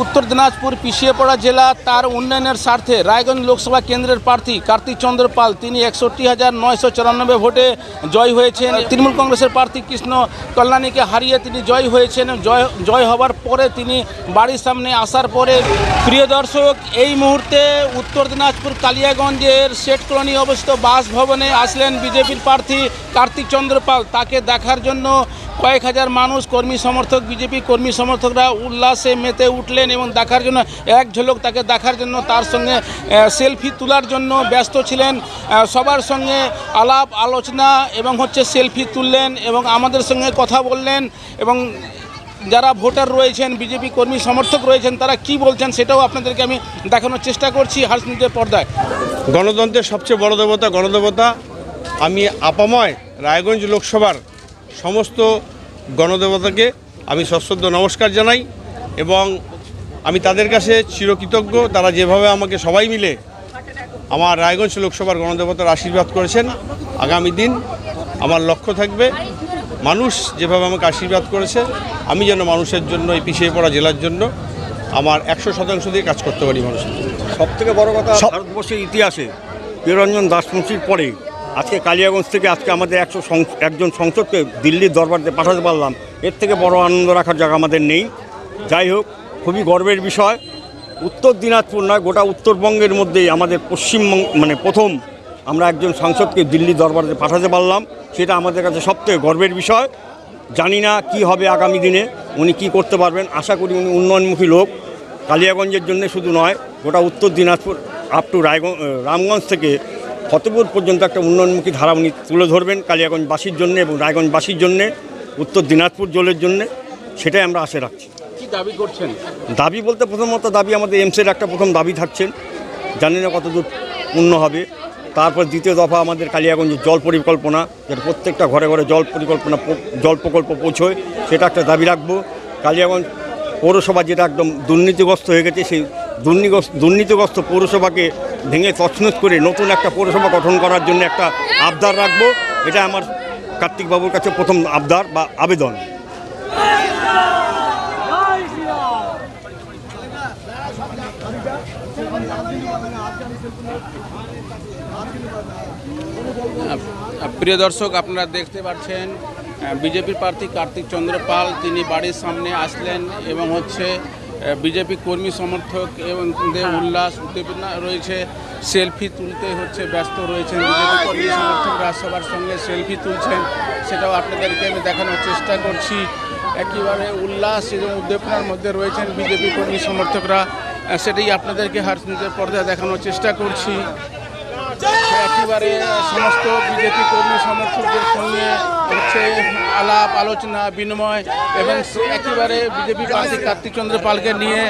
উত্তর দিনাজপুর পিছিয়ে পড়া জেলা, তার উন্নয়নের স্বার্থে রায়গঞ্জ লোকসভা কেন্দ্রের প্রার্থী কার্তিক চন্দ্র পাল, তিনি একষট্টি হাজার নয়শো চুরানব্বই ভোটে জয় হয়েছেন। তৃণমূল কংগ্রেসের প্রার্থী কৃষ্ণ কল্যাণীকে হারিয়ে তিনি জয় হয়েছেন। জয় জয় হবার পরে তিনি বাড়ির সামনে আসার পরে, প্রিয় দর্শক, এই মুহূর্তে উত্তর দিনাজপুর কালিয়াগঞ্জের শেঠ কলোনি অবস্থিত বাসভবনে আসলেন বিজেপির প্রার্থী কার্তিক চন্দ্র পাল। তাকে দেখার জন্য কয়েক হাজার মানুষ, কর্মী সমর্থক, বিজেপি কর্মী সমর্থকরা উল্লাসে মেতে উঠলেন এবং দেখার জন্য, এক ঝলক তাকে দেখার জন্য, তার সঙ্গে সেলফি তোলার জন্য ব্যস্ত ছিলেন। সবার সঙ্গে আলাপ আলোচনা এবং হচ্ছে সেলফি তুললেন এবং আমাদের সঙ্গে কথা বললেন এবং যারা ভোটার রয়েছেন, বিজেপি কর্মী সমর্থক রয়েছেন, তারা কি বলছেন সেটাও আপনাদেরকে আমি দেখানোর চেষ্টা করছি হার্স পর্দায়। গণতন্ত্রের সবচেয়ে বড় দেবতা, গণদেবতা আমি আপাময়, রায়গঞ্জ লোকসভার সমস্ত গণদেবতাকে আমি সশ্রদ্ধ নমস্কার জানাই এবং আমি তাদের কাছে চিরকৃতজ্ঞ। তারা যেভাবে আমাকে সবাই মিলে আমার রায়গঞ্জ লোকসভার গণদেবতার আশীর্বাদ করেছেন আগামী দিন আমার লক্ষ্য থাকবে মানুষ যেভাবে আমাকে আশীর্বাদ করেছে আমি যেন মানুষের জন্য এই পিছিয়ে পড়া জেলার জন্য আমার একশো শতাংশ দিয়ে কাজ করতে পারি মানুষের সব থেকে বড় কথা ভারতবর্ষের ইতিহাসে নিরঞ্জন দাসমুন্সির পরে আজকে কালিয়াগঞ্জ থেকে আজকে আমাদের একশো একজন সংসদকে দিল্লির দরবারে পাঠাতে পারলাম। এর থেকে বড় আনন্দ রাখার জায়গা আমাদের নেই। যাই হোক, খুবই গর্বের বিষয়। উত্তর দিনাজপুর নয়, গোটা উত্তরবঙ্গের মধ্যেই আমাদের পশ্চিমবঙ্গ মানে প্রথম আমরা একজন সাংসদকে দিল্লি দরবারে পাঠাতে পারলাম। সেটা আমাদের কাছে সবথেকে গর্বের বিষয়। জানি না কি হবে আগামী দিনে, উনি কি করতে পারবেন। আশা করি উনি উন্নয়নমুখী লোক। কালিয়াগঞ্জের জন্য শুধু নয়, গোটা উত্তর দিনাজপুর আপ টু রায়গঞ্জ রামগঞ্জ থেকে ফতেপুর পর্যন্ত একটা উন্নয়নমুখী ধারা উনি তুলে ধরবেন কালিয়াগঞ্জবাসীর জন্য এবং রায়গঞ্জবাসীর জন্যে উত্তর দিনাজপুর জলের জন্যে সেটাই আমরা আশা রাখছি। কি দাবি করছেন? দাবি বলতে প্রথমত দাবি আমাদের এমসের একটা প্রথম দাবি থাকছেন জানি না কতদূর পূর্ণ হবে। তারপর দ্বিতীয় দফা আমাদের কালিয়াগঞ্জের জল পরিকল্পনা যেটা প্রত্যেকটা ঘরে ঘরে জল পরিকল্পনা জল প্রকল্প পৌঁছয় সেটা একটা দাবি রাখব। কালিয়াগঞ্জ পৌরসভা যেটা একদম দুর্নীতিগ্রস্ত হয়ে গেছে সেই দুর্নীতিগ্রস্ত পৌরসভাকে ভেঙে তছনছ করে নতুন একটা পৌরসভা গঠন করার জন্য একটা আবদার রাখব। এটা আমার কার্তিকবাবুর কাছে প্রথম আবদার বা আবেদন। প্রিয় দর্শক, আপনারা দেখতে পাচ্ছেন বিজেপির প্রার্থী কার্তিক চন্দ্র পাল, তিনি বাড়ির সামনে আসলেন এবং হচ্ছে বিজেপি কর্মী সমর্থক এবং দের উল্লাস উদ্দীপনা রয়েছে সেলফি তুলতে হচ্ছে ব্যস্ত রয়েছেন বিজেপি কর্মী সমর্থকরা। সবার সঙ্গে সেলফি তুলছেন সেটাও আপনাদেরকে আমি দেখানোর চেষ্টা করছি। একেবারে উল্লাস এবং উদ্দীপনার মধ্যে রয়েছেন বিজেপি কর্মী সমর্থকরা। সেটাই আপনাদেরকে নিউজের পর্দায় দেখানোর চেষ্টা করছি। একেবারে সমস্ত বিজেপি কর্মী সমর্থকদের সঙ্গে হচ্ছে আলাপ আলোচনা বিনিময় এবং একেবারে বিজেপি প্রার্থী কার্তিক চন্দ্র পালকে নিয়ে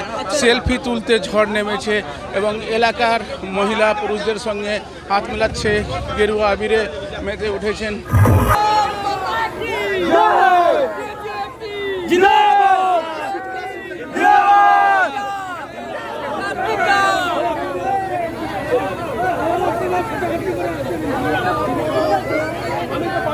সেলফি তুলতে ঝড় নেমেছে এবং এলাকার মহিলা পুরুষদের সঙ্গে হাত মেলাচ্ছে গেরুয়া আবিরে মেতে উঠেছেন।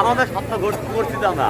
আমাদের সপ্তাহ করছি আমরা।